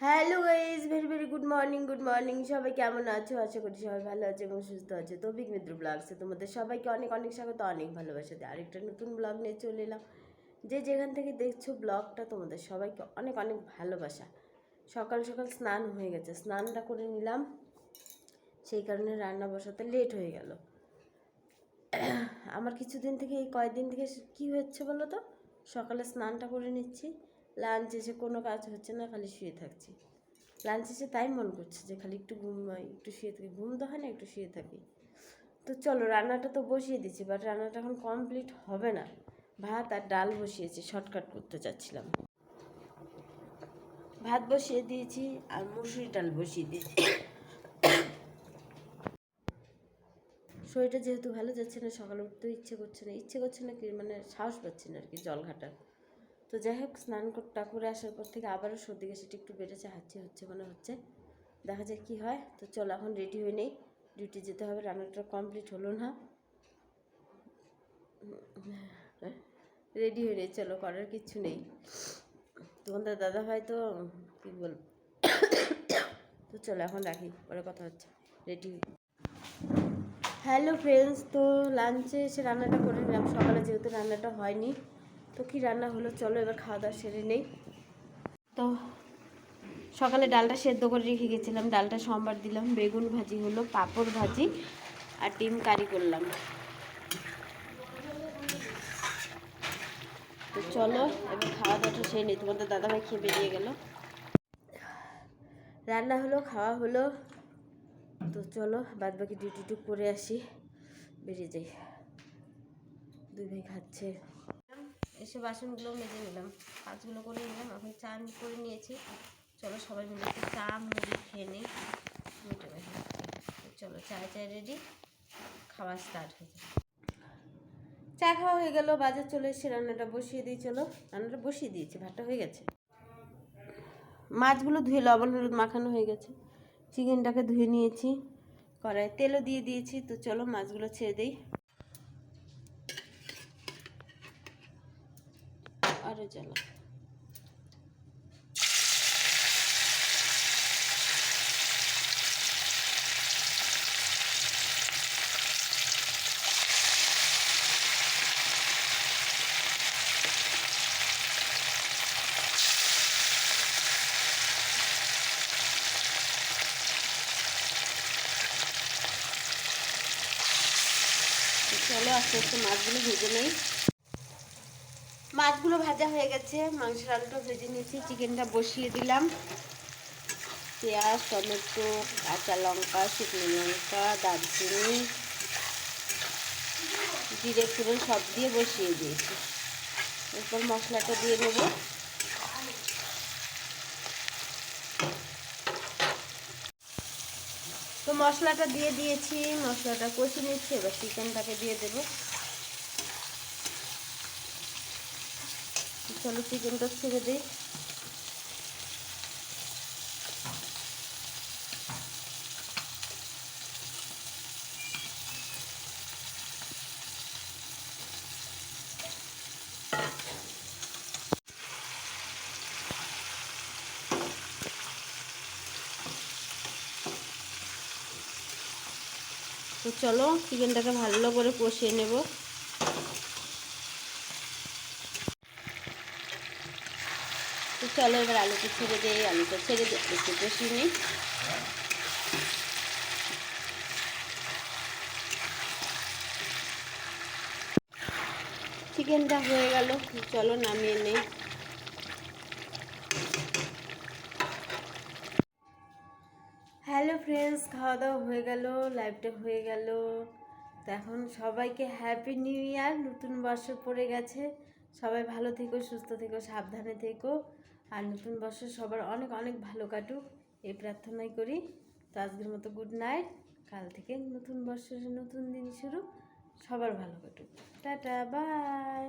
Hello guys very very good morning good morning সবাই কেমন আছো? আশা করি সবাই ভালো আছে এবং সুস্থ আছে। তৌফিক মিত্র ব্লগসে তোমাদের সবাইকে অনেক অনেক স্বাগত, অনেক ভালোবাসা দিয়ে আরেকটা নতুন ব্লগ নিয়ে চলে এলাম। যে যেখান থেকে দেখছ ব্লগটা তোমাদের সবাইকে অনেক অনেক ভালোবাসা। সকাল সকাল স্নান হয়ে গেছে। স্নানটা করে নিলাম। সেই কারণে রান্না বসাতে লেট হয়ে গেল। আমার কিছুদিন থেকে এই কয়েকদিন থেকে কি হচ্ছে বলো তো? সকালে স্নানটা করে নিচ্ছি। লাঞ্চ এসে কোনো কাজ হচ্ছে না, খালি শুয়ে থাকছি। লাঞ্চ এসে তাই মন করছে যে খালি একটু ঘুম, একটু শুয়ে থাকি। ঘুম তো হয় না, একটু শুয়ে থাকি। তো চলো, রান্নাটা তো বসিয়ে দিচ্ছি বাট রান্নাটা এখন কমপ্লিট হবে না। ভাত আর ডাল বসিয়েছি শর্টকাট করতে চাচ্ছিলাম ভাত বসিয়ে দিয়েছি আর মুসুরি ডাল বসিয়ে দিয়েছি। শরীরটা যেহেতু ভালো যাচ্ছে না, সকালে উঠতেও ইচ্ছে করছে না। ইচ্ছে করছে না কি মানে সাহস পাচ্ছি না আর কি, জল ঘাটার। তো যাই হোক, স্নান করে আসার পর থেকে আবারও সর্দি কাশিটা একটু বেড়েছে, হাঁচি হচ্ছে মনে হচ্ছে। দেখা যাক কী হয়। তো চলো, এখন রেডি হয়ে নেই। ডিউটি যেতে হবে, রান্নাটা কমপ্লিট হলো না। রেডি হয়ে নেই, চলো, করার কিচ্ছু নেই। তোমাদের দাদা ভাই তো, কী বল তো চলো, এখন রাখি, পরে কথা হচ্ছে। রেডি হ্যালো ফ্রেন্ডস তো লাঞ্চে এসে রান্নাটা করে নিলাম। সকালে যেহেতু রান্নাটা হয়নি তো কি রান্না হলো? চলো এবার খাওয়া দাওয়া সেরে নেই। তো সকালে ডালটা সেদ্ধ করে রেখে গেছিলাম। ডালটা সোমবার দিলাম, বেগুন ভাজি হলো, পাঁপড় ভাজি আর ডিম কারি করলাম। তো চলো এবার খাওয়া দাওয়াটা সেরে নেই। তোমাদের দাদাভাই খেয়ে বেরিয়ে গেল। রান্না হলো, খাওয়া হলো। তো চলো বাদ বাকি ডিউটি টুক করে আসি। বেরিয়ে যাই। দুই ভাই খাচ্ছে। এসে বাসনগুলো মেজে নিলাম। কাজগুলো করে নিলাম, এখন চান করে নিয়েছি। চলো সবাই মিলে একটু চা মুড়ি খেয়ে নিই। মিটে চলো চায় চায় রেডি খাওয়া স্টার্ট হয়ে চা খাওয়া হয়ে গেল, বাজার চলে এসে রান্নাটা বসিয়ে দিই, চলো। রান্নাটা বসিয়ে দিয়েছি, ভাতটা হয়ে গেছে। মাছগুলো ধুয়ে, লবণ, হলুদ মাখানো হয়ে গেছে। চিকেনটাকে ধুয়ে নিয়েছি। কড়াই তেলও দিয়ে দিয়েছি, তো চলো মাছগুলো ছেড়ে দিই। আরও তো চলো আস্তে আস্তে মাছগুলো ভেজে নেই। মাছগুলো ভাজা হয়ে গেছে। মাংসের আলুটা ভেজে নিয়েছি, চিকেনটা বসিয়ে দিলাম। পেঁয়াজ, টমেটো, কাঁচা লঙ্কা, শুকনো লঙ্কা, দারচিনি, জিরে ফোড়ন সব দিয়ে বসিয়ে দিয়েছি। এরপর মশলাটা দিয়ে নেব তো মশলাটা দিয়ে দিয়েছি, মশলাটা কষে নিচ্ছি, এবার চিকেনটাকে দিয়ে দেবো। চলো চিকেনটা ছেড়ে দিই। তো চলো চিকেনটাকে ভালো করে কষিয়ে নেব। তো চলো এবার আলুটা ছেড়ে দিই, আলুটা ছেড়ে দিই একটু কষিয়ে নিই। চিকেনটা হয়ে গেল, চলো নামিয়ে নেই। হ্যালো ফ্রেন্ডস খাওয়া দাওয়া হয়ে গেল লাইভটা হয়ে গেল। এখন সবাইকে হ্যাপি নিউ ইয়ার নতুন বর্ষ পড়ে গেছে। সবাই ভালো থেকো, সুস্থ থেকো, সাবধানে থেকো। আর নতুন বর্ষে সবার অনেক অনেক ভালো কাটুক। এই প্রার্থনাই করি। তো আজকের মতো গুড নাইট কাল থেকে নতুন বর্ষের নতুন দিন শুরু। সবার ভালো কাটুক। Tata bye